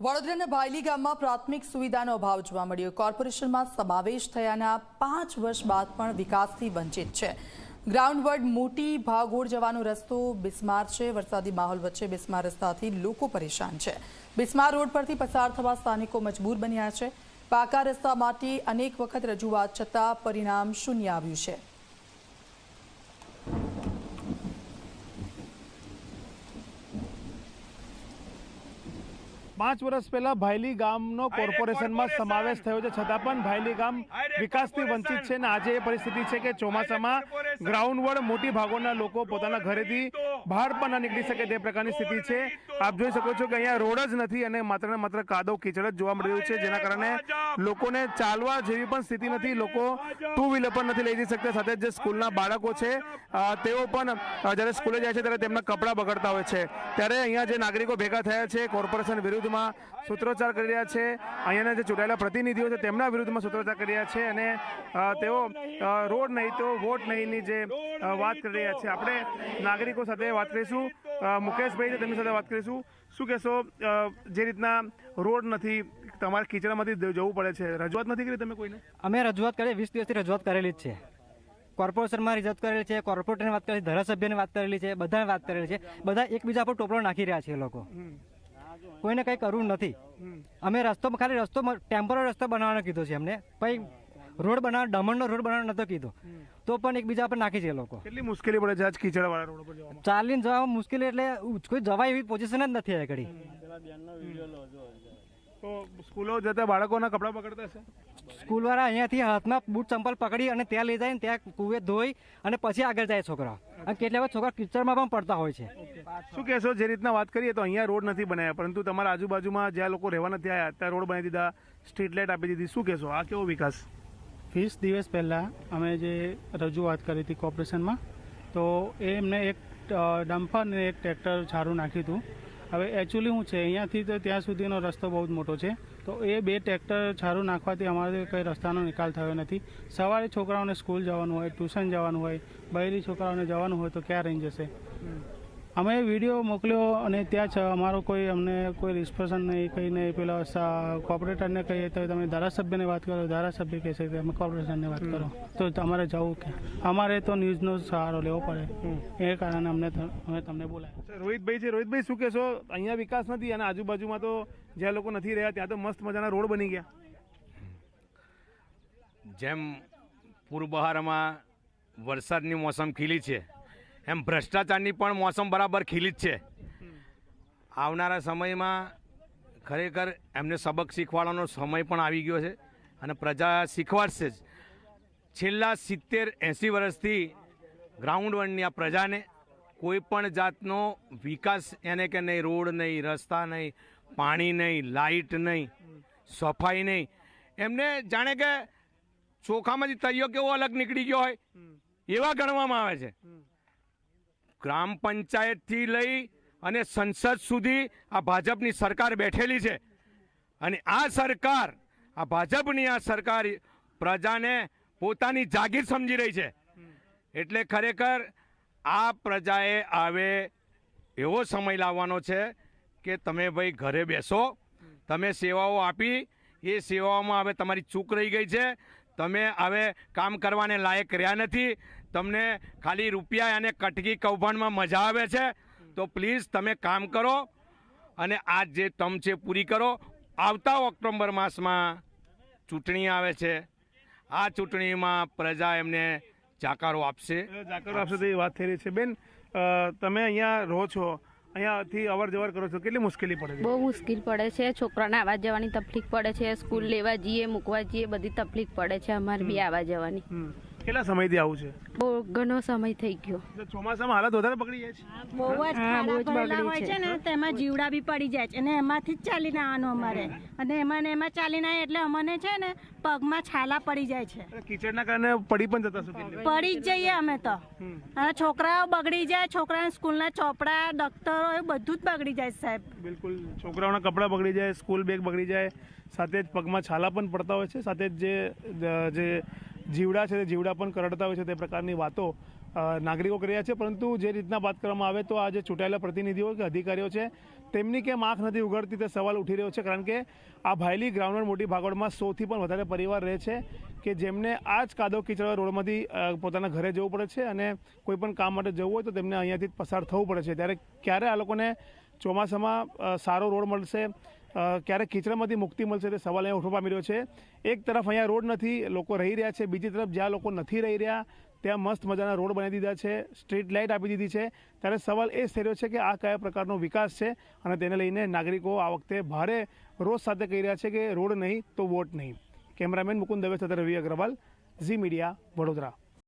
વડોદરાના ભાયલી ગામમાં પ્રાથમિક સુવિધાનો અભાવ જોવા મળ્યો. કોર્પોરેશનમાં સમાવેશ થયાના પાંચ વર્ષ બાદ પણ વિકાસથી વંચિત છે. ગ્રાઉન્ડ વર્ડ મોટી ભાગોળ જવાનો રસ્તો બિસ્માર છે. વરસાદી માહોલ વચ્ચે બિસ્માર રસ્તાથી લોકો પરેશાન છે. બિસ્માર રોડ પરથી પસાર થવા સ્થાનિકો મજબૂર બન્યા છે. પાકા રસ્તા માટે અનેક વખત રજૂઆત છતાં પરિણામ શૂન્ય આવ્યું છે. પાંચ વર્ષ પહેલા ભાયલી ગામનો કોર્પોરેશનમાં સમાવેશ થયો છે. છતાં પણ ભાયલી ગામ વિકાસથી વંચિત છે અને આજે એ પરિસ્થિતિ છે કે ચોમાસામાં ગ્રાઉન્ડ વડ મોટી ભાગોના લોકો પોતાના ઘરેથી બહાર પણ ન નીકળી શકે તે પ્રકારની સ્થિતિ છે. આપ જોઈ શકો છો કે અહીંયા રોડ જ નથી અને માત્ર ને માત્ર કાદવ કીચડ જ જોવા મળી રહ્યું છે, જેના કારણે લોકોને ચાલવા જેવી પણ સ્થિતિ નથી. લોકો ટુ વ્હીલર પણ નથી લઈ જઈ શકતા. સાથે જે સ્કૂલના બાળકો છે તેઓ પણ જ્યારે સ્કૂલે જાય છે, ત્યારે તેમના કપડાં બગડતા હોય છે. ત્યારે અહીંયા જે નાગરિકો ભેગા થયા છે, કોર્પોરેશન વિરુદ્ધમાં સૂત્રોચ્ચાર કરી રહ્યા છે. અહીંયાના જે ચૂંટાયેલા પ્રતિનિધિઓ છે, તેમના વિરુદ્ધમાં સૂત્રોચ્ચાર કરી રહ્યા છે અને તેઓ રોડ નહીં તો વોટ નહીંની જે વાત કરી રહ્યા છે. આપણે નાગરિકો સાથે વાત કરીશું. મુકેશભાઈ તેમની સાથે વાત કરીશું. શું કહેશો જે રીતના રોડ નથી તમારે ખીચડામાંથી જવું પડે છે. રજૂઆત નથી કરી તમે કોઈને? અમે રજૂઆત કરી વીસ દિવસથી રજૂઆત કરેલી જ છે. કોર્પોરેશનમાં રજૂઆત કરેલી છે કોર્પોરેટરની વાત કરેલી ધારાસભ્યની વાત કરેલી છે બધાને વાત કરેલી છે. બધા એકબીજા પર ટોપલો નાખી રહ્યા છે એ લોકો. કોઈને કંઈ કરવું નથી. અમે રસ્તો ખાલી રસ્તો ટેમ્પરરી રસ્તો બનાવવાનો કીધો છે એમને પછી રોડ બનાવ દમણનો રોડ બનાવવાનો નતો કીધો. તો પણ એકબીજા પર નાખી છે એ લોકો. કેટલી મુશ્કેલી પડે છે આજ કીચડવાળા રોડ પર જવામાં? ચાલીને જવામાં મુશ્કેલી એટલે કોઈ જવાય એવી પોઝિશન જ નથી આગળ. તો સ્કૂલો જતા બાળકોના કપડાં પકડતા છે સ્કૂલવાળા અહીંયાથી હાથમાં બૂટ ચંપલ પકડી અને ત્યાં લઈ જાય ને ત્યાં કુવે ધોઈ અને પછી આગળ જાય છોકરા. અને કેટલા વખત છોકરા કિચડમાં પણ પડતા હોય છે. શું કહેશો જે રીતના વાત કરીએ તો અહીંયા રોડ નથી બનાવ્યા પરંતુ તમારા આજુબાજુમાં જ્યાં લોકો રહેવા નથી આવ્યા ત્યાં રોડ બનાવી દીધા સ્ટ્રીટ લાઇટ આપી દીધી શું કહેશો? આ કેવો વિકાસ? વીસ દિવસ પહેલાં અમે જે રજૂઆત કરી હતી કોર્પોરેશનમાં, તો એ એમને એક ડમ્પર ને એક ટ્રેક્ટર સારું નાખ્યું હતું. હવે એકચ્યુઅલી હું છે, અહીંયાથી તો ત્યાં સુધીનો રસ્તો બહુ જ મોટો છે. તો એ બે ટ્રેક્ટર સારું નાખવાથી અમારે કંઈ રસ્તાનો નિકાલ થયો નથી. સવારે છોકરાઓને સ્કૂલ જવાનું હોય, ટ્યુશન જવાનું હોય, બહેરી છોકરાઓને જવાનું હોય તો ક્યાં રહી જશે? અમે વીડિયો મોકલ્યો અને ત્યાં જ અમારો કોઈ અમને કોઈ રિસ્પોન્સન નહીં કંઈ નહીં. પેલા કોર્પોરેટરને કહીએ તો તમે ધારાસભ્યને વાત કરો ધારાસભ્ય કહે છે કે તમે કોર્પોરેશનને વાત કરો. તો તમારે જવું કે? અમારે તો ન્યૂઝનો સહારો લેવો પડે. એ કારણે અમને અમે તમને બોલાય. રોહિતભાઈ છે. રોહિતભાઈ શું કહેશો? અહીંયા વિકાસ નથી અને આજુબાજુમાં તો જ્યાં લોકો નથી રહ્યા ત્યાં તો મસ્ત મજાના રોડ બની ગયા. જેમ પૂર્વ બહારમાં વરસાદની મોસમ ખીલી છે એમ ભ્રષ્ટાચારની પણ મોસમ બરાબર ખીલી જ છે. આવનારા સમયમાં ખરેખર એમને સબક શીખવાડવાનો સમય પણ આવી ગયો છે અને પ્રજા શીખવાડશે જ. છેલ્લા સિત્તેર એંસી વર્ષથી ગ્રાઉન્ડ વનની આ પ્રજાને કોઈ પણ જાતનો વિકાસ એને કે નહીં રોડ નહીં રસ્તા નહીં પાણી નહીં લાઇટ નહીં સફાઈ નહીં. એમને જાણે કે ચોખામાંથી તૈયો કેવો અલગ નીકળી ગયો હોય એવા ગણવામાં આવે છે. ગ્રામ પંચાયતથી લઈ અને સંસદ સુધી આ ભાજપની સરકાર બેઠેલી છે. અને આ સરકાર, આ ભાજપની આ સરકાર પ્રજાને પોતાની જાગીર સમજી રહી છે. એટલે ખરેખર આ પ્રજાએ આવે એવો સમય લાવવાનો છે કે તમે ભાઈ ઘરે બેસો, તમે સેવાઓ આપી, એ સેવાઓમાં હવે તમારી ચૂક રહી ગઈ છે. તમે હવે કામ કરવાને લાયક રહ્યા નથી. તમને ખાલી રૂપિયા અને કટકી કૌભાંડમાં મજા આવે છે. તો પ્લીઝ તમે કામ કરો અને આ જે તમ છે પૂરી કરો. આવતા ઓક્ટોબર માસમાં ચૂંટણી આવે છે. આ ચૂંટણીમાં પ્રજા એમને જાકારો આપશે. જાકારો આપશે તો વાત થઈ રહી છે. બેન તમે અહીંયા રહો છો. અહીંયાથી અવર જવર કરો છો. કેટલી મુશ્કેલી પડે છે? બહુ મુશ્કેલ પડે છે. છોકરાને આવવા જવાની તકલીફ પડે છે. સ્કૂલ લેવા જઈએ મૂકવા જઈએ બધી તકલીફ પડે છે. અમારે બી આવવા જવાની. કેટલા સમયથી આવું છે? બહુ ઘણો સમય થઈ ગયો. ચોમાસામાં હાલત વધારે પકડી જાય છે? બહુ જ ખાડા પડેલા હોય છે. ને તેમાં જીવડા બી પડી જાય છે. અને એમાંથી જ ચાલીને આવવાનું અમારે. અને એમાં ને એમાં ચાલીને આવીએ એટલે અમને છે ને પગમાં છાલા પડી જાય છે. કીચડના કારણે પડી પણ જતા પડી જ જઈએ અમે તો. અને છોકરાઓ બગડી જાય છોકરાના સ્કૂલના ચોપડા દફતરો એ બધું જ બગડી જાય સાહેબ. બિલકુલ. છોકરાઓના કપડાં બગડી જાય સ્કૂલ બેગ બગડી જાય સાથે જ પગમાં છાલા પણ પડતા હોય છે સાથે જ જે જે જીવડા છે તે જીવડા પણ કરડતા હોય છે તે પ્રકારની વાતો નાગરિકો કરી રહ્યા છે. પરંતુ જે રીતના વાત કરવામાં આવે તો આ જે ચૂંટાયેલા પ્રતિનિધિઓ કે અધિકારીઓ છે, તેમની કેમ આંખ નથી ઉઘડતી તે સવાલ ઉઠી રહ્યો છે. કારણ કે આ ભાયલી ગ્રાઉન્ડ મોટી ભાગોળમાં સૌથી પણ વધારે પરિવાર રહે છે કે જેમને આ જ કાદવ કીચડ રોડમાંથી પોતાના ઘરે જવું પડે છે અને કોઈ પણ કામ માટે જવું હોય તો તેમને અહીંયાથી પસાર થવું પડે છે. ત્યારે ક્યારે આ લોકોને ચોમાસામાં સારો રોડ મળશે? ક્યારે કીચડામાંથી મુક્તિ મળશે તે સવાલ અહીંયા ઉઠવા પામી રહ્યો છે. એક તરફ અહીંયા રોડ નથી, લોકો રહી રહ્યા છે. બીજી તરફ જ્યાં લોકો નથી રહી રહ્યા, ત્યાં મસ્ત મજાના રોડ બનાવી દીધા છે. સ્ટ્રીટ લાઇટ આપી દીધી છે. ત્યારે સવાલ એ થઈ રહ્યો છે કે આ કયા પ્રકારનો વિકાસ છે અને તેને લઈને નાગરિકો આ વખતે ભારે રોષ સાથે કહી રહ્યા છે કે રોડ નહીં તો વોટ નહીં. કેમેરામેન મુકુંદ દવે સાથે રવિ અગ્રવાલ, ઝી મીડિયા, વડોદરા.